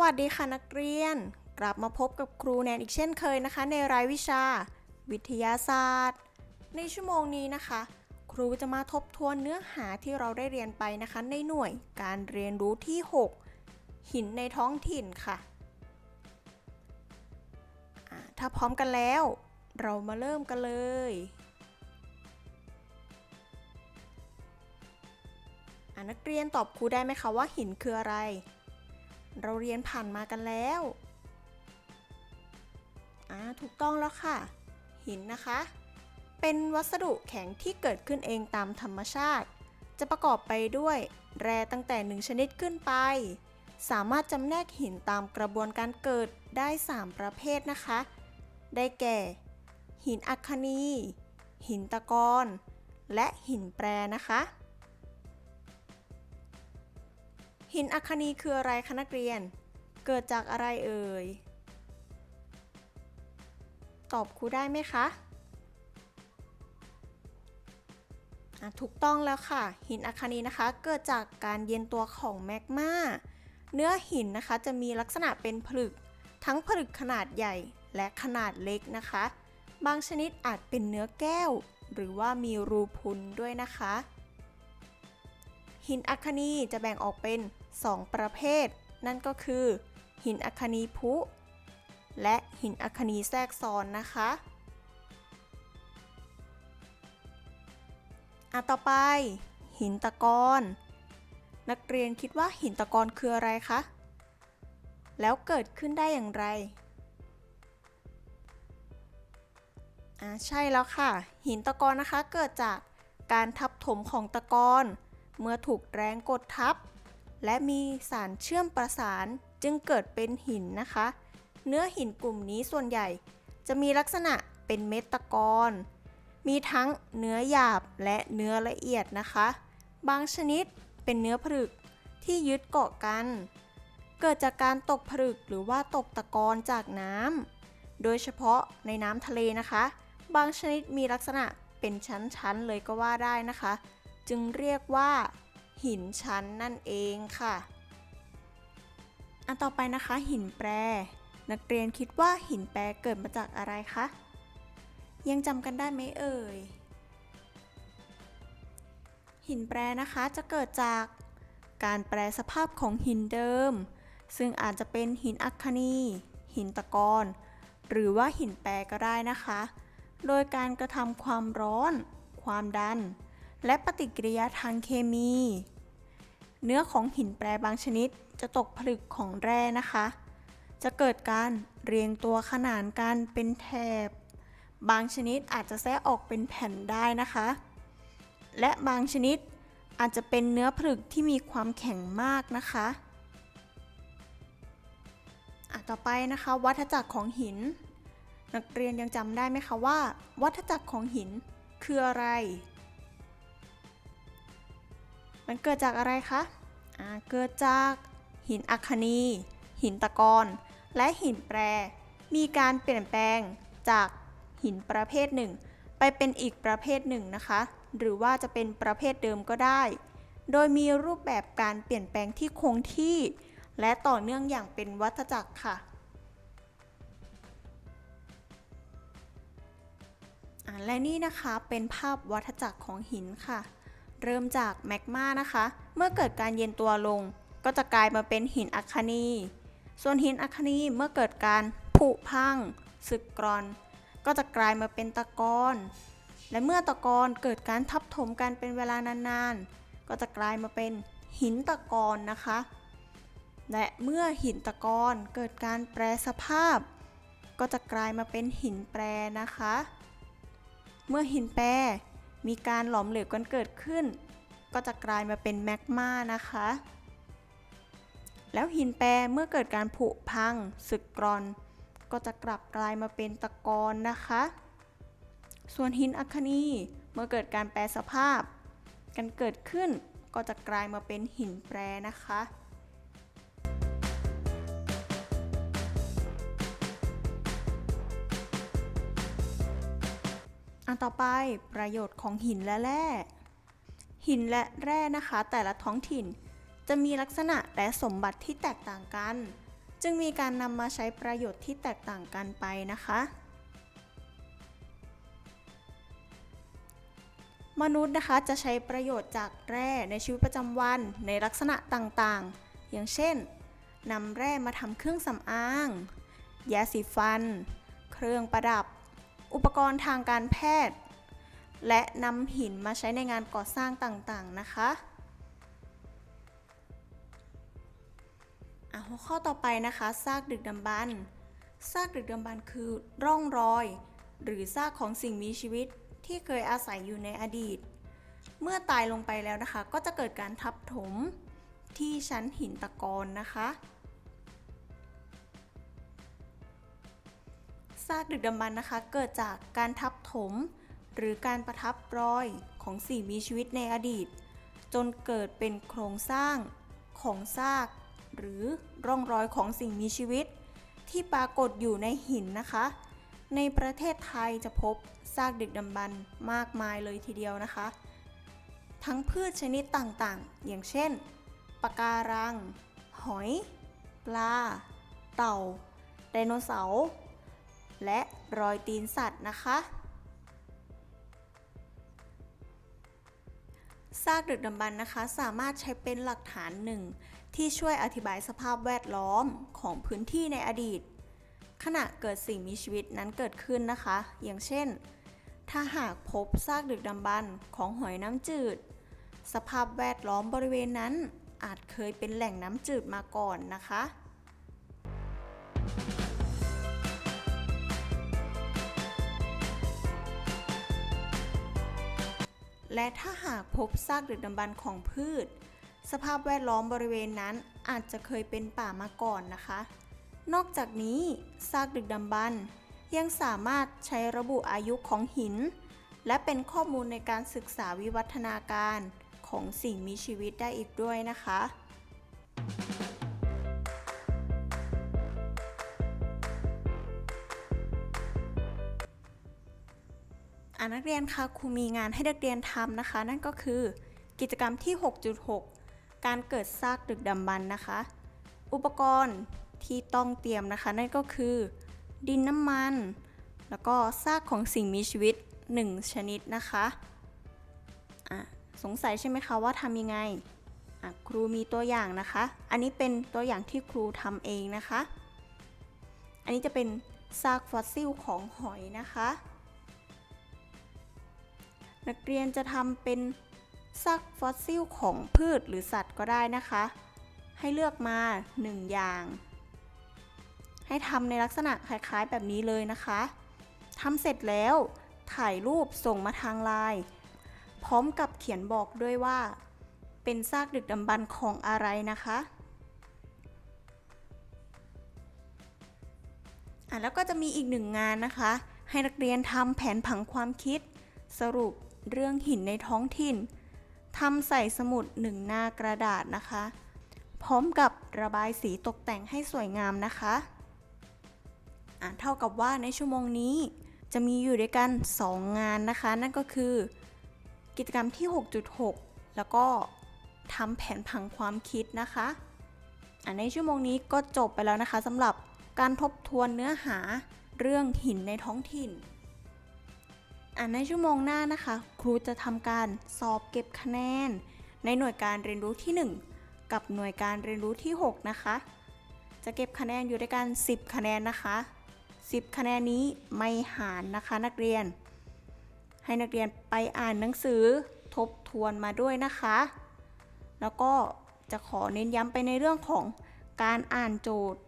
วัสดีค่ะนักเรียน กลับมาพบกับครูแนนอีกเช่นเคยนะคะ ในรายวิชา วิทยาศาสตร์ ในชั่วโมงนี้นะคะ ครูจะมาทบทวนเนื้อหาที่เราได้เรียนไปนะคะ ในหน่วยการเรียนรู้ที่ 6 หินในท้องถิ่นค่ะ ถ้าพร้อมกันแล้ว เรามาเริ่มกันเลยอนักเรียนตอบครูได้ไหมคะว่าหินคืออะไร เราเรียนผ่านมากันแล้วอ่าถูกต้องแล้วค่ะ หินนะคะ เป็นวัสดุแข็งที่เกิดขึ้นเองตามธรรมชาติ จะประกอบไปด้วย แร่ตั้งแต่หนึ่งชนิดขึ้นไป สามารถจำแนกหินตามกระบวนการเกิดได้ 3 ประเภทนะคะ ได้แก่ หินอัคคนี หินตะกอนและหินแปรนะคะ หินอัคนีคืออะไรคะนักเรียน เกิดจากอะไรเอ่ย ตอบครูได้ไหมคะถูกต้องแล้วค่ะ หินอัคนีนะคะเกิดจากการเย็นตัวของแมกมาเนื้อหินนะคะจะมีลักษณะเป็นผลึก ทั้งผลึกขนาดใหญ่และขนาดเล็กนะคะ บางชนิดอาจเป็นเนื้อแก้ว หรือว่ามีรูพุนด้วยนะคะ หินอัคนีจะแบ่งออกเป็น 2 ประเภท นั่นก็คือ หินอัคนีพุ และหินอัคคนีแทรกซ้อนนะคะอะต่อไป หินตะกอนนักเรียนคิดว่าหินตะกอนคืออะไรคะ แล้วเกิดขึ้นได้อย่างไรอ่าใช่แล้วค่ะ หินตะกอนนะคะเกิดจากการทับถมของตะกอน เมื่อถูกแรงกดทับ และมีสารเชื่อมประสานจึงเกิดเป็นหินนะคะ เนื้อหินกลุ่มนี้ส่วนใหญ่ จะมีลักษณะเป็นเม็ดตะกอนมีทั้งเนื้อหยาบและเนื้อละเอียดนะคะ บางชนิดเป็นเนื้อผลึกที่ยึดเกาะกัน เกิดจากการตกผลึกหรือว่าตกตะกอนจากน้ำโดยเฉพาะในน้ำทะเลนะคะ บางชนิดมีลักษณะเป็นชั้นๆเลยก็ว่าได้นะคะ จึงเรียกว่า หินชั้นนั่นเองค่ะ อันต่อไปนะคะ หินแปร นักเรียนคิดว่าหินแปรเกิดมาจากอะไรคะ ยังจำกันได้ไหมเอ่ย หินแปรนะคะจะเกิดจากการแปรสภาพของหินเดิม ซึ่งอาจจะเป็นหินอัคคนี หินตะกอนหรือว่าหินแปรก็ได้นะคะ โดยการกระทำความร้อน ความดัน และปฏิกิริยาทางเคมี เนื้อของหินแปรบางชนิดจะตกผลึกของแร่นะคะ จะเกิดการเรียงตัวขนานกันเป็นแถบ บางชนิดอาจจะแทรกออกเป็นแผ่นได้นะคะ และบางชนิดอาจจะเป็นเนื้อผลึกที่มีความแข็งมากนะคะอะต่อไปนะคะ วัฏจักรของหิน นักเรียนยังจำได้ไหมคะว่า วัฏจักรของหินคืออะไร มันเกิดจากอะไรคะอ่าเกิดจากหินอัคคนี หินตะกอน และหินแปร มีการเปลี่ยนแปลงจากหินประเภทหนึ่ง ไปเป็นอีกประเภทหนึ่งนะคะ หรือว่าจะเป็นประเภทเดิมก็ได้ โดยมีรูปแบบการเปลี่ยนแปลงที่คงที่ และต่อเนื่องอย่างเป็นวัฏจักรค่ะและนี่นะคะเป็นภาพวัฏจักรของหินค่ะ เริ่มจากแมกมานะคะ เมื่อเกิดการเย็นตัวลง ก็จะกลายมาเป็นหินอัคคนี ส่วนหินอัคคนีเมื่อเกิดการผุพังสึกกร่อน ก็จะกลายมาเป็นตะกอนและเมื่อตะกอนเกิดการทับถมกันเป็นเวลานานๆ ก็จะกลายมาเป็นหินตะกอนนะคะ และเมื่อหินตะกอนเกิดการแปรสภาพ ก็จะกลายมาเป็นหินแปรนะคะ เมื่อหินแปร มีการหลอมเหลวกันเกิดขึ้น ก็จะกลายมาเป็นแมกมานะคะ แล้วหินแปรเมื่อเกิดการผุพังสึกกร่อน ก็จะกลับกลายมาเป็นตะกอนนะคะ ส่วนหินอัคคนีเมื่อเกิดการแปรสภาพ กันเกิดขึ้นก็จะกลายมาเป็นหินแปรนะคะ นต่อไปประโยชน์ของหินและแร่ หินและแร่นะคะ แต่ละท้องถิ่นจะมีลักษณะและสมบัติที่แตกต่างกัน จึงมีการนำมาใช้ประโยชน์ที่แตกต่างกันไปนะคะ มนุษย์นะคะจะใช้ประโยชน์จากแร่ในชีวิตประจำวันในลักษณะต่างๆ อย่างเช่นนำแร่มาทำเครื่องสำอาง ยาสีฟัน เครื่องประดับ อุปกรณ์ทางการแพทย์ และนำหินมาใช้ในงานก่อสร้างต่างๆนะคะอะหัวข้อต่อไปนะคะซากดึกดำบรรพ์ซากดึกดำบรรพ์คือร่องรอย หรือซากของสิ่งมีชีวิตที่เคยอาศัยอยู่ในอดีต เมื่อตายลงไปแล้วนะคะ ก็จะเกิดการทับถมที่ชั้นหินตะกอนนะคะากดึกดำบรรพ์นะคะ เกิดจากการทับถม หรือการประทับรอยของสิ่งมีชีวิตในอดีต จนเกิดเป็นโครงสร้างของซาก หรือร่องรอยของสิ่งมีชีวิต ที่ปรากฏอยู่ในหินนะคะ ในประเทศไทยจะพบซากดึกดำบรรพ์มากมายเลยทีเดียวนะคะ ทั้งพืชชนิดต่างๆ อย่างเช่นปะการัง หอย ปลา เต่าไดโนเสาร์ และรอยตีนสัตว์นะคะซากดึกดำบรรพ์นะคะ สามารถใช้เป็นหลักฐานหนึ่ง ที่ช่วยอธิบายสภาพแวดล้อมของพื้นที่ในอดีต ขณะเกิดสิ่งมีชีวิตนั้นเกิดขึ้นนะคะ อย่างเช่น ถ้าหากพบซากดึกดำบรรพ์ของหอยน้ำจืด สภาพแวดล้อมบริเวณนั้นอาจเคยเป็นแหล่งน้ำจืดมาก่อนนะคะ และถ้าหากพบซากดึกดำบรรพ์ของพืช สภาพแวดล้อมบริเวณนั้นอาจจะเคยเป็นป่ามาก่อนนะคะ นอกจากนี้ซากดึกดำบรรพ์ยังสามารถใช้ระบุอายุของหิน และเป็นข้อมูลในการศึกษาวิวัฒนาการของสิ่งมีชีวิตได้อีกด้วยนะคะานักเรียนคะครูมีงานให้นักเรียนทำนะคะ นั่นก็คือกิจกรรมที่ 6.6 การเกิดซากดึกดำบรรพ์นะคะ อุปกรณ์ที่ต้องเตรียมนะคะ นั่นก็คือ ดินน้ำมัน แล้วก็ซากของสิ่งมีชีวิต 1 ชนิดนะคะะสงสัยใช่ไหมคะว่าทำยังไง ครูมีตัวอย่างนะคะ อันนี้เป็นตัวอย่างที่ครูทำเองนะคะ อันนี้จะเป็นซากฟอสซิลของหอยนะคะ นักเรียนจะทำเป็นซากฟอสซิลของพืชหรือสัตว์ก็ได้นะคะ ให้เลือกมา 1 อย่าง ให้ทำในลักษณะคล้ายๆแบบนี้เลยนะคะทำเสร็จแล้วถ่ายรูปส่งมาทางไลน์พร้อมกับเขียนบอกด้วยว่า เป็นซากดึกดำบรรพ์ของอะไรนะคะอะแล้วก็จะมีอีกหนึ่งงานนะคะ ให้นักเรียนทำแผนผังความคิดสรุป เรื่องหินในท้องถิ่นทำใส่สมุดหนึ่งหน้ากระดาษนะคะ พร้อมกับระบายสีตกแต่งให้สวยงามนะคะอะเท่ากับว่าในชั่วโมงนี้จะมีอยู่ด้วยกัน 2 งานนะคะ นั่นก็คือ กิจกรรมที่ 6.6 แล้วก็ทำแผนผังความคิดนะคะอะในชั่วโมงนี้ก็จบไปแล้วนะคะสำหรับการทบทวนเนื้อหาเรื่องหินในท้องถิ่น ในชั่วโมงหน้านะคะ ครูจะทำการสอบเก็บคะแนน ในหน่วยการเรียนรู้ที่ 1 กับหน่วยการเรียนรู้ที่ 6 นะคะ จะเก็บคะแนนอยู่ด้วยกัน 10 คะแนนนะคะ 10 คะแนนนี้ไม่หารนะคะนักเรียน ให้นักเรียนไปอ่านหนังสือทบทวนมาด้วยนะคะ แล้วก็จะขอเน้นย้ำไปในเรื่องของการอ่านโจทย์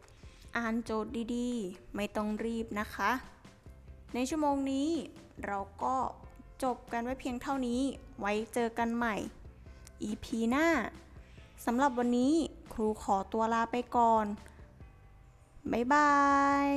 อ่านโจทย์ดีๆ ไม่ต้องรีบนะคะ ในชั่วโมงนี้เราก็จบกันไว้เพียงเท่านี้ ไว้เจอกันใหม่ EP หน้าสำหรับวันนี้ครูขอตัวลาไปก่อน บ๊ายบาย